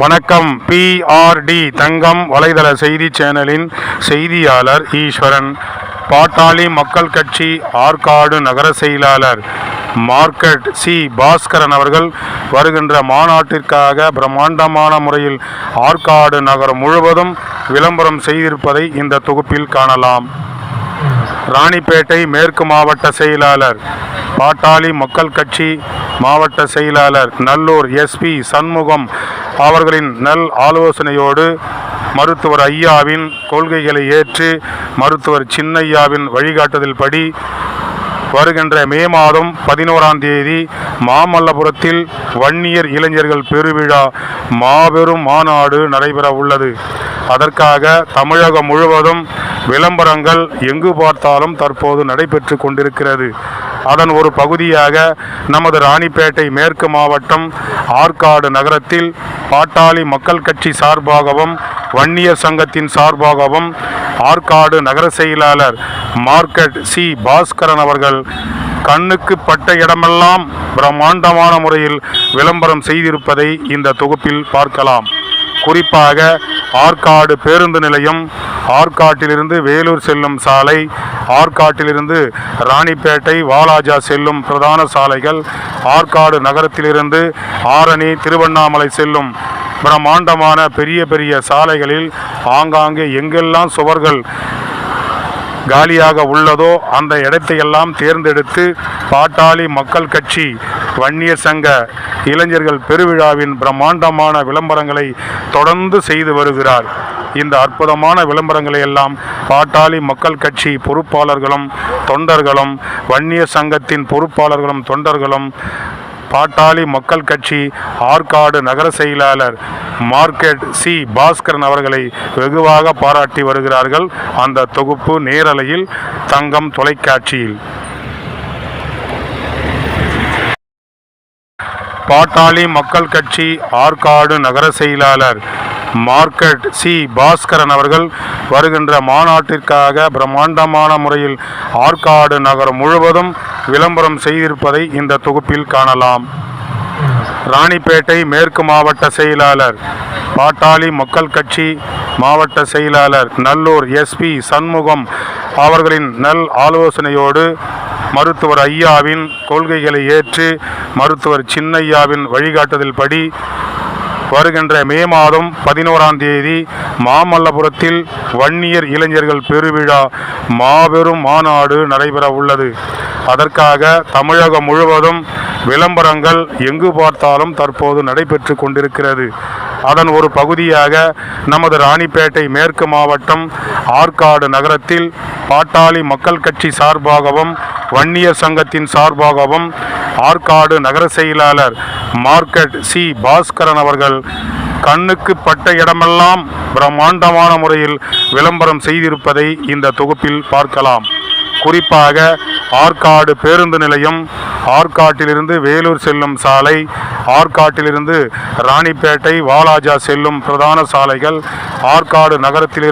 வணக்கம். பிஆர்டி தங்கம் வலைதள செய்தி சேனலின் செய்தியாளர் ஈஸ்வரன். பாட்டாளி மக்கள் கட்சி ஆற்காடு நகர செயலாளர் மார்க்கெட் சி. பாஸ்கரன் அவர்கள் வருகின்ற மாநாட்டிற்காக பிரம்மாண்டமான முறையில் ஆற்காடு நகரம் முழுவதும் விளம்பரம் செய்திருப்பதை இந்த தொகுப்பில் காணலாம். ராணிப்பேட்டை மேற்கு மாவட்ட செயலாளர் பாட்டாளி மக்கள் கட்சி மாவட்ட செயலாளர் நல்லூர் எஸ்பி சண்முகம் அவர்களின் நல் ஆலோசனையோடு மருத்துவர் ஐயாவின் கொள்கைகளை ஏற்று மருத்துவர் சின்னையாவின் வழிகாட்டுதல்படி வருகின்ற மே மாதம் பதினோராம் தேதி மாமல்லபுரத்தில் வன்னியர் இளைஞர்கள் பெருவிழா மாபெரும் மாநாடு நடைபெற உள்ளது அதற்காக தமிழகம் முழுவதும் விளம்பரங்கள் எங்கு பார்த்தாலும் தற்போது நடைபெற்று கொண்டிருக்கிறது. அதன் ஒரு பகுதியாக நமது ராணிப்பேட்டை மேற்கு மாவட்டம் ஆற்காடு நகரத்தில் பாட்டாளி மக்கள் கட்சி சார்பாகவும் வன்னியர் சங்கத்தின் சார்பாகவும் ஆற்காடு நகர செயலாளர் மார்க்கெட் சி. பாஸ்கரன் அவர்கள் கண்ணுக்கு பட்ட இடமெல்லாம் பிரம்மாண்டமான முறையில் விளம்பரம் செய்திருப்பதை இந்த தொகுப்பில் பார்க்கலாம். குறிப்பாக ஆற்காடு பேருந்து நிலையம் ஆற்காட்டிலிருந்து வேலூர் செல்லும் சாலை ஆற்காட்டிலிருந்து ராணிப்பேட்டை வாலாஜா செல்லும் பிரதான சாலைகள் ஆற்காடு நகரத்திலிருந்து ஆரணி திருவண்ணாமலை செல்லும் பிரம்மாண்டமான பெரிய பெரிய சாலைகளில் ஆங்காங்கே எங்கெல்லாம் சுவர்கள் காலியாக உள்ளதோ அந்த இடத்தையெல்லாம் தேர்ந்தெடுத்து பாட்டாளி மக்கள் கட்சி வன்னியர் சங்க இளைஞர்கள் பெருவிழாவின் பிரம்மாண்டமான விளம்பரங்களை தொடர்ந்து செய்து வருகிறார். இந்த அற்புதமான விளம்பரங்களை எல்லாம் பாட்டாளி மக்கள் கட்சி பொறுப்பாளர்களும் தொண்டர்களும் வன்னியர் சங்கத்தின் பொறுப்பாளர்களும் தொண்டர்களும் பாட்டாளி மக்கள் கட்சி ஆற்காடு நகர செயலாளர் மார்க்கெட் சி. பாஸ்கரன் அவர்களை வெகுவாக பாராட்டி வருகிறார்கள். அந்த தொகுப்பு நேரலையில் தங்கம் தொலைக்காட்சியில். பாட்டாளி மக்கள் கட்சி ஆற்காடு நகர செயலாளர் மார்க்கெட் சி. பாஸ்கரன் அவர்கள் வருகின்ற மாநாட்டிற்காக பிரம்மாண்டமான முறையில் ஆற்காடு நகரம் முழுவதும் விளம்பரம் செய்திருப்பதை இந்த தொகுப்பில் காணலாம். ராணிப்பேட்டை மேற்கு மாவட்ட செயலாளர் பாட்டாளி மக்கள் கட்சி மாவட்ட செயலாளர் நல்லூர் எஸ்பி சண்முகம் அவர்களின் நல் ஆலோசனையோடு மருத்துவர் ஐயாவின் கொள்கைகளை ஏற்று மருத்துவர் சின்னையாவின் வழிகாட்டுதல்படி வருகின்ற மே மாதம் பதினோராம் தேதி மாமல்லபுரத்தில் வன்னியர் இளைஞர்கள் பெருவிழா மாபெரும் மாநாடு நடைபெற உள்ளது. அதற்காக தமிழகம் முழுவதும் விளம்பரங்கள் எங்கு பார்த்தாலும் தற்போது நடைபெற்று கொண்டிருக்கிறது. அதன் ஒரு பகுதியாக நமது ராணிப்பேட்டை மேற்கு மாவட்டம் ஆற்காடு நகரத்தில் பாட்டாளி மக்கள் கட்சி சார்பாகவும் வன்னியர் சங்கத்தின் சார்பாகவும் ஆற்காடு நகர செயலாளர் மார்க்கெட் சி. பாஸ்கரன் அவர்கள் கண்ணுக்கு பட்ட இடமெல்லாம் பிரம்மாண்டமான முறையில் விளம்பரம் செய்திருப்பதை இந்த தொகுப்பில் பார்க்கலாம். குறிப்பாக ஆற்காடு பேருந்து நிலையம் ஆற்காட்டிலிருந்து வேலூர் செல்லும் சாலை ஆற்காட்டிலிருந்து ராணிப்பேட்டை வாலாஜா செல்லும் பிரதான சாலைகள் ஆற்காடு நகரத்திலிருந்து